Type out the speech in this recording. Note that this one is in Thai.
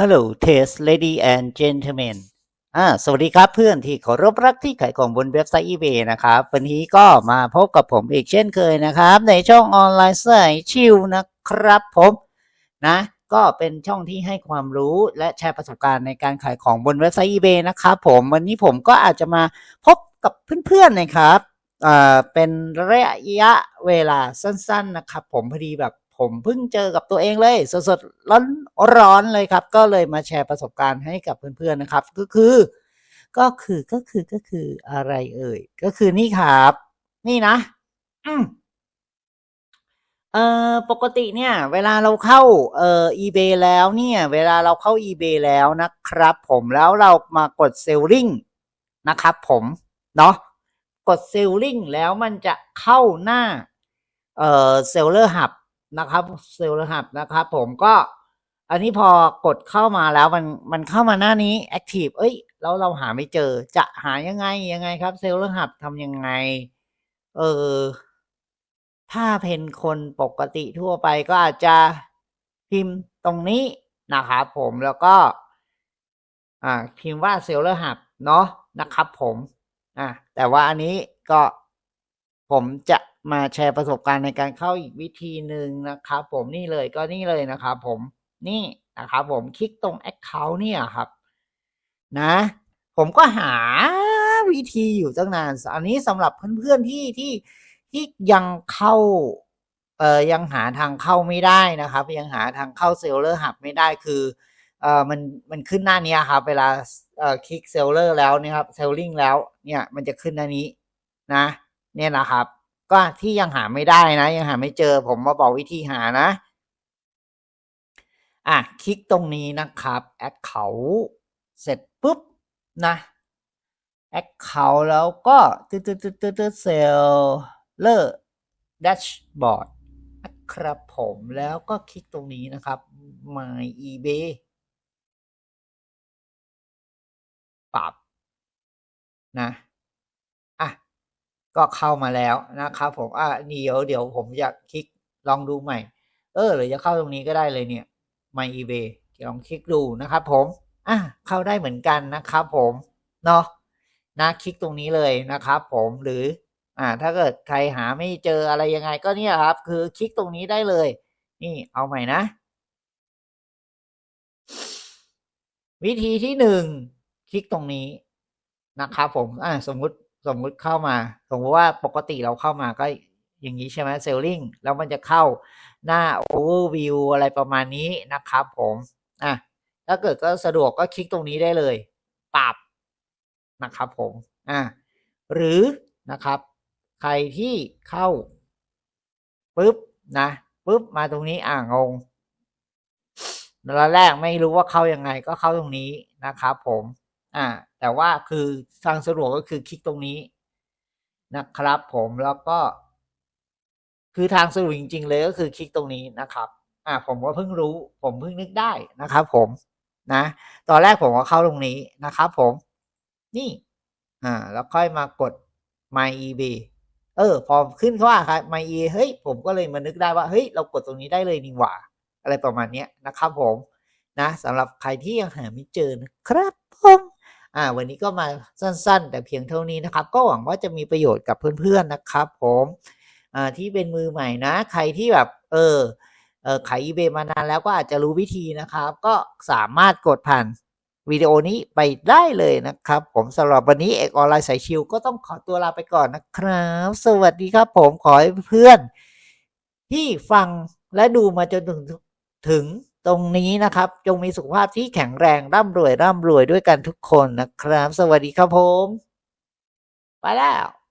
Hello Taste Lady and Gentlemen อ่า สวัสดีครับเพื่อนที่เคารพรักที่ขายของบนเว็บไซต์ eBay นะครับ วันนี้ก็มาพบกับผมอีกเช่นเคยนะครับ ในช่องออนไลน์สายชิวนะครับผมนะ ก็เป็นช่องที่ให้ความรู้และแชร์ประสบการณ์ในการขายของบนเว็บไซต์ eBay นะครับผมวันนี้ผมก็อาจจะมาพบกับเพื่อนๆนะครับอ่าเป็นระยะเวลาสั้น ๆนะครับ ผมพอดีแบบ ผมเพิ่งเจอกับตัวเองเลยสดๆร้อนร้อนๆเลยครับ ก็เลยมาแชร์ประสบการณ์ให้กับเพื่อนๆนะครับ ก็คือ ก็คือก็คือก็คืออะไรเอ่ย ก็คือนี่ครับ นี่นะ อืมเอ่อปกติเนี่ย เวลาเราเข้าเอ่อ eBay แล้วเนี่ย เวลาเราเข้า eBay แล้วนะครับ ผมแล้วเรามากด selling นะครับ ผมเนาะกด selling แล้วมันจะเข้าหน้าเอ่อ seller hub นะครับ seller hub นะครับผมก็อันนี้พอกดเข้ามาแล้วมันมันเข้ามาหน้านี้ active เอ้ยแล้วเราหาไม่เจอจะหายังไงยังไงครับ seller hub ทำยังไง เออ ถ้าเป็นคนปกติทั่วไปก็อาจจะพิมพ์ตรงนี้นะครับผมแล้วก็ อ่า พิมพ์ว่า seller hub เนาะนะครับผม อ่าแต่ว่าอันนี้ก็ผมจะ มาแชร์ประสบการณ์ในการเข้าอีกวิธีหนึ่งนะครับผมนี่เลยก็นี่เลยนะครับผมนี่นะครับผมคลิกตรง Account เนี่ยครับ นะ ผมก็หาวิธีอยู่ตั้งนาน อันนี้สำหรับเพื่อนๆที่ที่ที่ยังเข้าเอ่อยังหาทางเข้าไม่ได้นะครับ ยังหาทางเข้าเซลเลอร์หับไม่ได้คือเอ่อมันมันขึ้นหน้านี้ครับ เวลาเอ่อคลิกเซลเลอร์แล้วเนี่ยครับเซลลิงแล้วเนี่ยมันจะขึ้นหน้านี้นะ เนี่ยนะครับ ก็ที่ยังหาไม่ได้นะ ยังหาไม่เจอผมมาบอกวิธีหานะ อะคลิกตรงนี้นะครับแอคเคาเสร็จปุ๊บนะแอคเคาแล้วก็ตึ๊ดตึ๊ดตึ๊ดตึ๊ดตึ๊ดเซลเลอร์แดชบอร์ดครับผมแล้วก็คลิกตรงนี้นะครับ My eBay ปรับนะ ก็เข้ามาแล้วนะครับผมอะเดี๋ยวเดี๋ยวผมอยากคลิกลองดูใหม่ เออหรือจะเข้าตรงนี้ก็ได้เลยเนี่ย My eBay ลองคลิกดูนะครับผมอะเข้าได้เหมือนกันนะครับผมเนาะนะคลิกตรงนี้เลยนะครับผมหรืออ่าถ้าเกิดใครหาไม่เจออะไรยังไงก็เนี่ยครับ คือคลิกตรงนี้ได้เลย นี่เอาใหม่นะ วิธีที่หนึ่งคลิกตรงนี้นะครับผมอ่าสมมุติ สมมุติเข้ามาสมมติว่าปกติเราเข้ามาก็อย่างนี้ใช่ไหมเซลลิงแล้วมันจะเข้าหน้า overview อะไรประมาณนี้นะครับผมอะถ้าเกิดก็สะดวกก็คลิกตรงนี้ได้เลย ปรับนะครับผมอะหรือนะครับ ใครที่เข้าปุ๊บนะปุ๊บมาตรงนี้อ่างงแล้วแรกไม่รู้ว่าเข้ายังไงก็เข้าตรงนี้นะครับผม อ่า แต่ว่าคือทางสะดวกก็คือคลิกตรงนี้นะครับ ผมแล้วก็ คือทางสะดวกจริง ๆ เลยก็คือคลิกตรงนี้นะครับ อ่า ผมก็เพิ่งรู้ ผมเพิ่งนึกได้นะครับ ผมนะ ตอนแรกผมก็เข้าตรงนี้นะครับ ผม นี่ อ่า แล้วค่อยมากด myeb เออ พอขึ้นว่าครับ my e เฮ้ย ผมก็เลยมานึกได้ว่า เฮ้ย เรากดตรงนี้ได้เลยนี่หว่า อะไรประมาณเนี้ยนะครับ ผม นะสำหรับใครที่ยังหาไม่เจอนะครับผม อ่าวันนี้ก็มาสั้นๆ แต่เพียงเท่านี้นะครับ ก็หวังว่าจะมีประโยชน์กับเพื่อนๆนะครับ ผมอ่าที่เป็นมือใหม่นะ ใครที่แบบ เออเออขาย eBay มานานแล้วก็อาจจะรู้วิธีนะครับ ก็สามารถกดผ่านวิดีโอนี้ไปได้เลยนะครับ ผมสำหรับวันนี้เอกออนไลน์สายชิวก็ต้องขอตัวลาไปก่อนนะครับ สวัสดีครับผมขอให้เพื่อนที่ฟังและดูมาจนถึงถึง ตรงนี้นะครับ จงมีสุขภาพที่แข็งแรงร่ำรวยร่ำรวยด้วยกันทุกคนนะครับ สวัสดีครับผม ไปแล้ว